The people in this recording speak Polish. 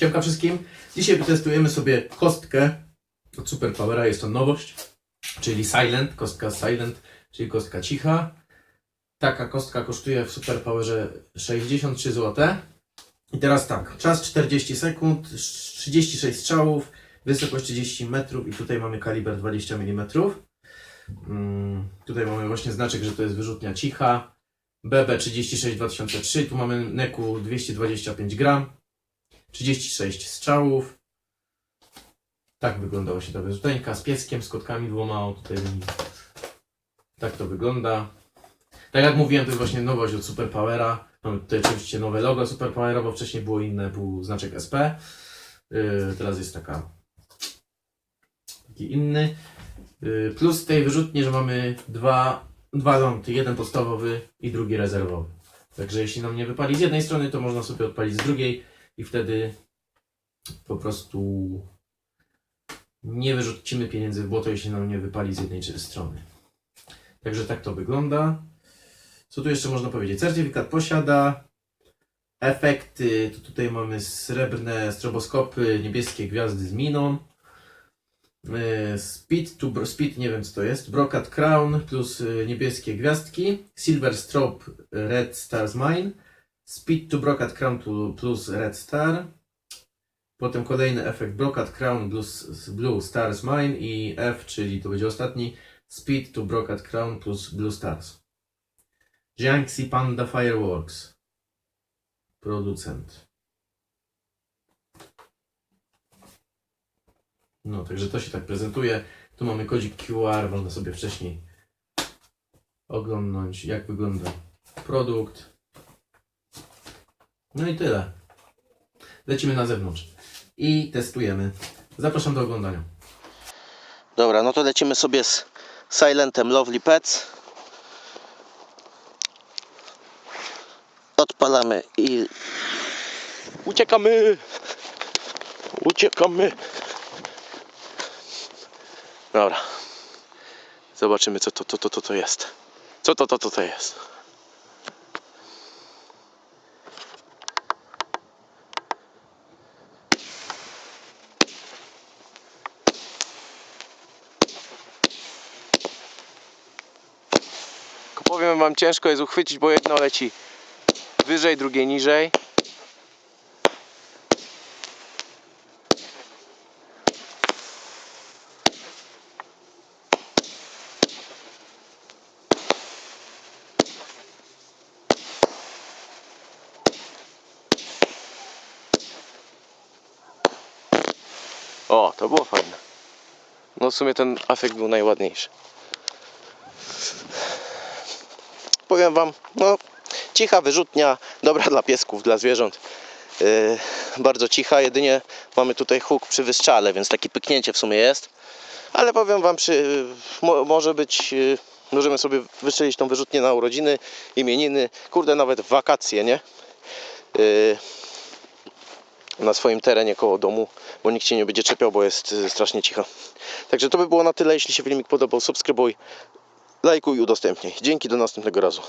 Siemka wszystkim. Dzisiaj testujemy sobie kostkę od Superpowera. Jest to nowość, czyli Silent, kostka Silent, czyli kostka cicha. Taka kostka kosztuje w Superpowerze 63 zł. I teraz tak, czas 40 sekund, 36 strzałów, wysokość 30 metrów i tutaj mamy kaliber 20 mm. Tutaj mamy właśnie znaczek, że to jest wyrzutnia cicha. BB36 2003, tu mamy NEKU 225 gram. 36 strzałów. Tak wygląda właśnie ta wyrzuteńka z pieskiem, z kotkami dwoma. O, tutaj tak to wygląda. Tak jak mówiłem, to jest właśnie nowość od Superpowera. Mamy tutaj oczywiście nowe logo Superpowera, bo wcześniej było inne, był znaczek SP. Yy, teraz jest taka taki inny. Yy, plus tej wyrzutni, że mamy dwa, dwa lądy, jeden podstawowy i drugi rezerwowy. Także jeśli nam nie wypali z jednej strony, to można sobie odpalić z drugiej i wtedy po prostu nie wyrzucimy pieniędzy w błoto, jeśli nam nie wypali z jednej strony. Także tak to wygląda. Co tu jeszcze można powiedzieć? Certyfikat posiada. Efekty, to tutaj mamy srebrne stroboskopy, niebieskie gwiazdy z miną. Yy, Speed to speed, nie wiem co to jest. Brokat Crown plus yy, niebieskie gwiazdki. Silver Strobe Red Stars Mine. Speed to Brokat Crown plus Red Star. Potem kolejny efekt Brokat Crown plus Blue Stars Mine i F, czyli to będzie ostatni. Speed to Brokat Crown plus Blue Stars. Jiangxi Panda Fireworks. Producent. No, także to się tak prezentuje. Tu mamy kodzik QR, można sobie wcześniej oglądnąć, jak wygląda produkt. No i tyle. Lecimy na zewnątrz i testujemy. Zapraszam do oglądania. Dobra, no to lecimy sobie z Silentem Lovely Pets. Odpalamy i uciekamy. Uciekamy. Dobra. Zobaczymy co to to to to, to jest. Co to to to to jest. Powiem wam ciężko jest uchwycić, bo jedno leci wyżej, drugie niżej. O, to było fajne. No w sumie ten afekt był najładniejszy. Powiem wam, no cicha wyrzutnia, dobra dla piesków, dla zwierząt. Yy, bardzo cicha, jedynie mamy tutaj huk przy wystrzale, więc takie pyknięcie w sumie jest. Ale powiem wam, przy, mo, może być, yy, możemy sobie wystrzelić tą wyrzutnię na urodziny, imieniny, kurde nawet wakacje, nie? Yy, na swoim terenie koło domu, bo nikt się nie będzie czepiał, bo jest yy, strasznie cicho. Także to by było na tyle. Jeśli się filmik podobał, subskrybuj, lajkuj udostępnij. Dzięki, do następnego razu.